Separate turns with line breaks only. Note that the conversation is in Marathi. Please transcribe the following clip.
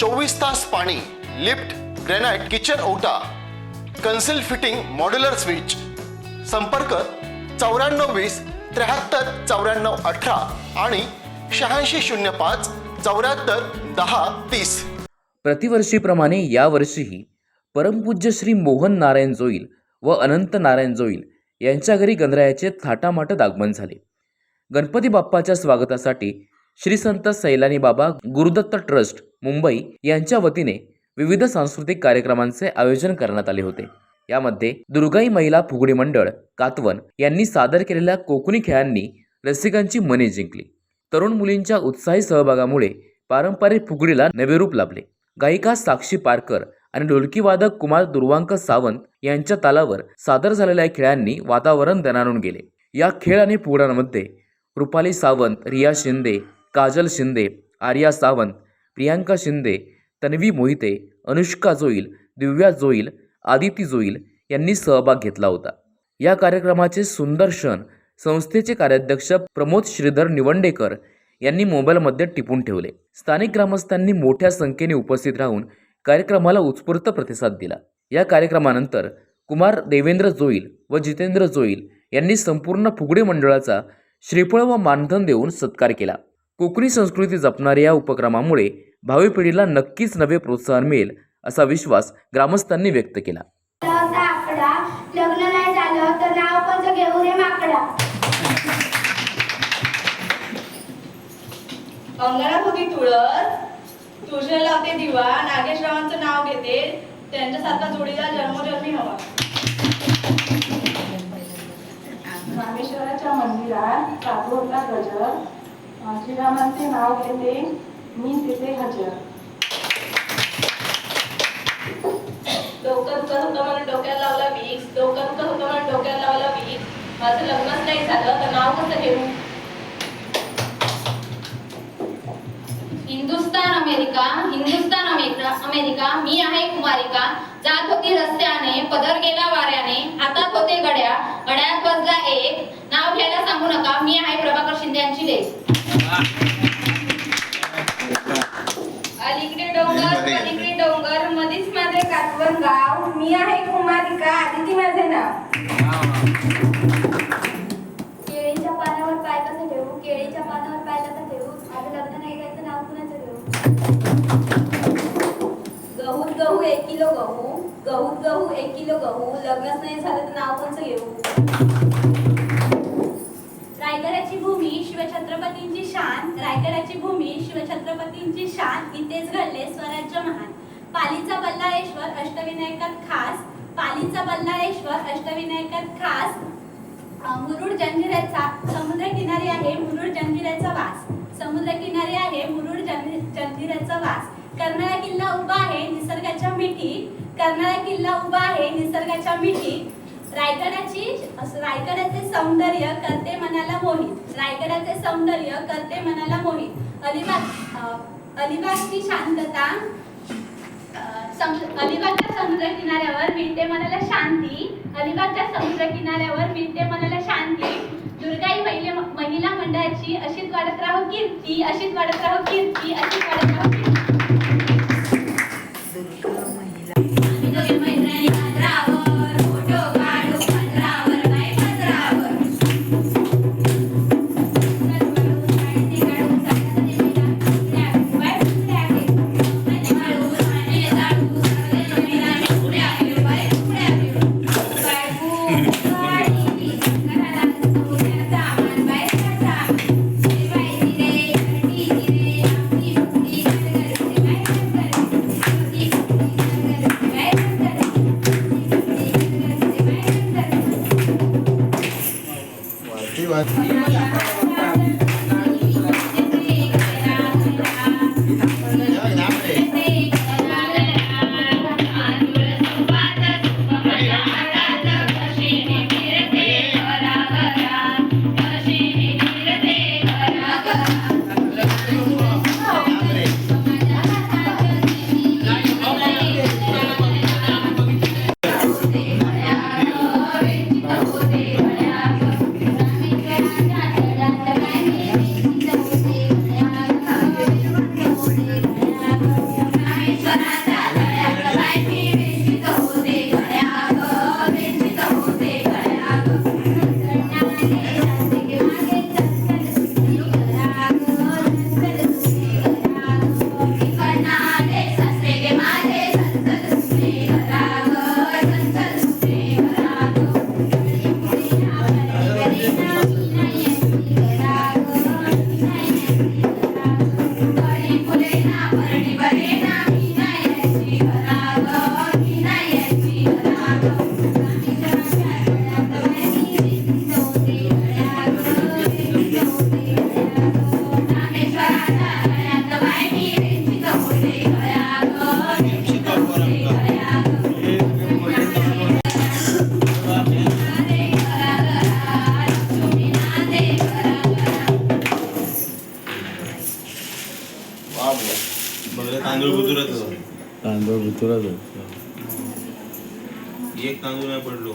चोवीस तास पाणी लिफ्ट ग्रेनाइट किचन ओटा कन्सिल फिटिंग मॉड्युलर स्विच संपर्क चौऱ्याण्णव वीस त्र्याहत्तर चौऱ्याण्णव अठरा आणि शहाऐंशी शून्य पाच चौऱ्याहत्तर दहा तीस
प्रतिवर्षीप्रमाणे यावर्षीही परमपूज्य श्री मोहन नारायण जोईल व अनंत नारायण जोईल यांच्या घरी गणरायाचे थाटामाटात आगमन झाले गणपती बाप्पाच्या स्वागतासाठी श्री संत सैलानी बाबा गुरुदत्त ट्रस्ट मुंबई यांच्या वतीने विविध सांस्कृतिक कार्यक्रमांचे आयोजन करण्यात आले होते यामध्ये दुर्गाई महिला फुगडी मंडळ कातवन यांनी सादर केलेल्या कोकणी खेळांनी रसिकांची मने जिंकली तरुण मुलींच्या उत्साही सहभागामुळे पारंपरिक फुगडीला नवे रूप लाभले गायिका साक्षी पारकर आणि ढोलकीवादक कुमार दुर्वांक सावंत यांच्या तालावर सादर झालेल्या खेळांनी वातावरण दणाणून गेले या खेळ आणि फुगड्यांमध्ये रुपाली सावंत रिया शिंदे काजल शिंदे आर्या सावंत प्रियांका शिंदे तन्वी मोहिते अनुष्का जोईल दिव्या जोईल आदिती जोईल यांनी सहभाग घेतला होता या कार्यक्रमाचे सुंदर संस्थेचे कार्याध्यक्ष प्रमोद श्रीधर निवंडेकर यांनी मोबाईलमध्ये टिपून ठेवले स्थानिक ग्रामस्थांनी मोठ्या संख्येने उपस्थित राहून कार्यक्रमाला उत्स्फूर्त प्रतिसाद दिला या कार्यक्रमानंतर कुमार देवेंद्र जोईल व जितेंद्र जोईल यांनी संपूर्ण फुगडी मंडळाचा श्रीफळ व मानधन देऊन सत्कार केला कोकणी संस्कृती जपणाऱ्या या उपक्रमामुळे भावी पिढीला नक्कीच नवे प्रोत्साहन मिळेल असा विश्वास ग्रामस्थांनी व्यक्त केला अंगणात होती तुळस तुळशीला लावते दिवा नागेशरावांचं नाव घेते त्यांच्या सारखा जोडीला जन्मजन्मी हवा रामेश्वराच्या मंदिरात साधू होता गजर श्रीरामांचे नाव घेते मी तिथे हजर डोकंचा होतं म्हणून डोक्याला लावला वीज डोकंचा होतं म्हणून डोक्याला लावला वीज माझं लग्नच नाही झालं तर नाव कसं घेऊ Hindustan America Hindustan America America मी आहे कुमारिका जात होती रस्त्याने पदर गेला वाऱ्याने हातात होते गड्या गड्यात बसला एक नाव घ्यायला सांगू नका मी आहे प्रभाकर शिंदे यांची लेख गहू गहू एक किलो गहू गहू गहू एक किलो गहू लग्नच नाही झालं तर नाव कोणचं घेऊ रायगडाची भूमी शिवछत्रपतींची शान रायगडाची भूमी शिवछत्रपतींची शान इथेच घडले स्वराज्य महान पालीचा बल्लाळेश्वर अष्टविनायकात खास पालीचा बल्लाळेश्वर अष्टविनायकात खास मुरुड जंजिऱ्याचा समुद्र किनारी आहे मुरुड जंजिऱ्याचा वास समुद्रकिनारी आहे मुरुड जंजिराचा वास कर्नाळा किल्ला उभा आहे निसर्गाच्या मिठी कर्नाळा किल्ला उभा आहे निसर्गाच्या मिठी रायगडाची रायगडाचे सौंदर्य करते मनाला मोहित रायगडाचे सौंदर्य करते मनाला मोहित अलिबाग अलिबागची शांतता अलिबागच्या समुद्र किनाऱ्यावर मिळते मनाला शांती अलिबागच्या समुद्र किनाऱ्यावर मिळते मनाला शांती दुर्गाई महिला महिला मंडळाची अशीच वाढत राहो कीर्ती अशीच वाढत राहो कीर्ती अशीच वाढत राहो कीर्ती Yeah. तांदूळ बुतुरच तांदूळ बुतुरच एक तांदूळ नाही पडलो